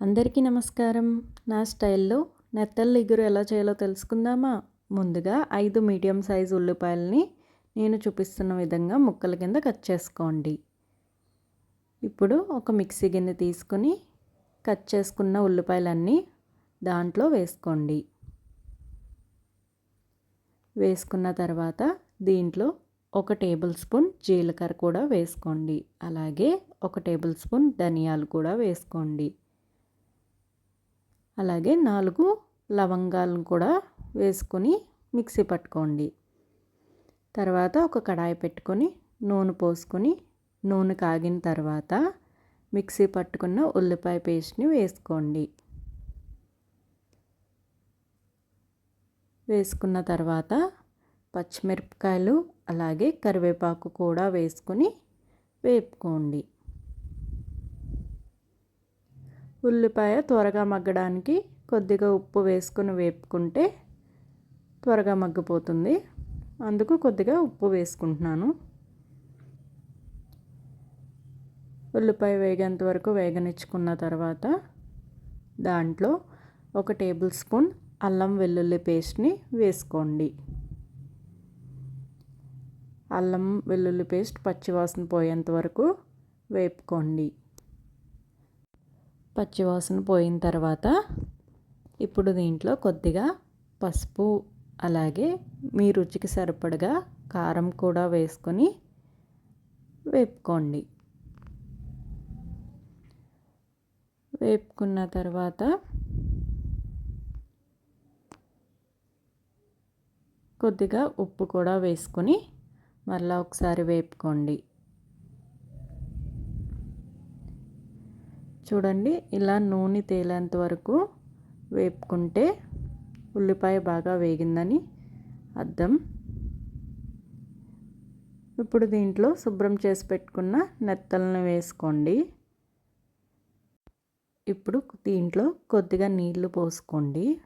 అందరికీ నమస్కారం. నా స్టైల్లో నెత్తళ్ళ ఇగురు ఎలా చేయాలో తెలుసుకుందామా? ముందుగా ఐదు మీడియం సైజు ఉల్లిపాయలని నేను చూపిస్తున్న విధంగా ముక్కల కింద కట్ చేసుకోండి. ఇప్పుడు ఒక మిక్సీ గిన్నె తీసుకుని కట్ చేసుకున్న ఉల్లిపాయలన్నీ దాంట్లో వేసుకోండి. వేసుకున్న తర్వాత దీంట్లో ఒక టేబుల్ స్పూన్ జీలకర్ర కూడా వేసుకోండి. అలాగే ఒక టేబుల్ స్పూన్ ధనియాలు కూడా వేసుకోండి. అలాగే నాలుగు లవంగాలను కూడా వేసుకొని మిక్సీ పట్టుకోండి. తర్వాత ఒక కడాయి పెట్టుకొని నూనె పోసుకొని నూనె కాగిన తర్వాత మిక్సీ పట్టుకున్న ఉల్లిపాయ పేస్ట్ని వేసుకోండి. వేసుకున్న తర్వాత పచ్చిమిరపకాయలు అలాగే కరివేపాకు కూడా వేసుకొని వేపుకోండి. ఉల్లిపాయ త్వరగా మగ్గడానికి కొద్దిగా ఉప్పు వేసుకుని వేపుకుంటే త్వరగా మగ్గిపోతుంది. అందుకు కొద్దిగా ఉప్పు వేసుకుంటున్నాను. ఉల్లిపాయ వేగేంత వరకు వేగనిచ్చుకున్న తర్వాత దాంట్లో ఒక టేబుల్ స్పూన్ అల్లం వెల్లుల్లి పేస్ట్ని వేసుకోండి. అల్లం వెల్లుల్లి పేస్ట్ పచ్చివాసన పోయేంత వరకు వేపుకోండి. పచ్చివాసన పోయిన తర్వాత ఇప్పుడు దీంట్లో కొద్దిగా పసుపు అలాగే మీ రుచికి సరిపడగా కారం కూడా వేసుకొని వేపుకోండి. వేపుకున్న తర్వాత కొద్దిగా ఉప్పు కూడా వేసుకొని మళ్ళీ ఒకసారి వేపుకోండి. చూడండి ఇలా నూనె తేలేంత వరకు వేపుకుంటే ఉల్లిపాయ బాగా వేగిందని అర్థం. ఇప్పుడు దీంట్లో శుభ్రం చేసి పెట్టుకున్న నెత్తలను వేసుకోండి. ఇప్పుడు దీంట్లో కొద్దిగా నీళ్ళు పోసుకోండి.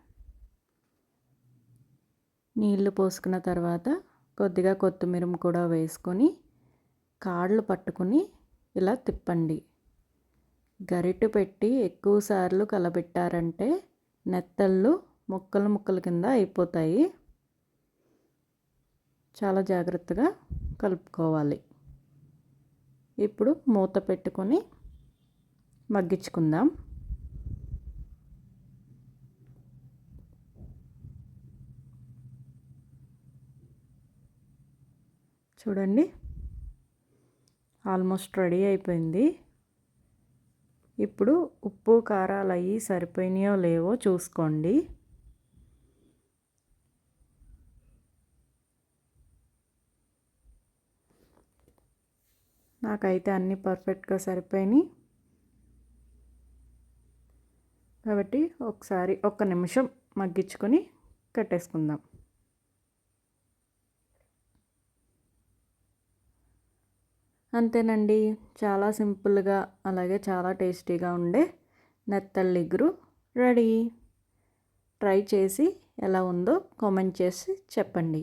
నీళ్ళు పోసుకున్న తర్వాత కొద్దిగా కొత్తిమీర కూడా వేసుకొని కాళ్ళు పట్టుకుని ఇలా తిప్పండి. గరిటె పెట్టి ఎక్కువసార్లు కలబెట్టారంటే నెత్తళ్ళు ముక్కలు ముక్కల కింద అయిపోతాయి. చాలా జాగ్రత్తగా కలుపుకోవాలి. ఇప్పుడు మూత పెట్టుకొని మగ్గించుకుందాం. చూడండి. ఆల్మోస్ట్ రెడీ అయిపోయింది. ఇప్పుడు ఉప్పు కారాలు అవి సరిపోయినాయో లేవో చూసుకోండి. నాకైతే అన్నీ పర్ఫెక్ట్గా సరిపోయినాయి. కాబట్టి ఒకసారి ఒక్క నిమిషం మగ్గించుకొని కట్టేసుకుందాం. అంతేనండి. చాలా సింపుల్గా అలాగే చాలా టేస్టీగా ఉండే నెత్తళ్ళిగురు రెడీ. ట్రై చేసి ఎలా ఉందో కామెంట్ చేసి చెప్పండి.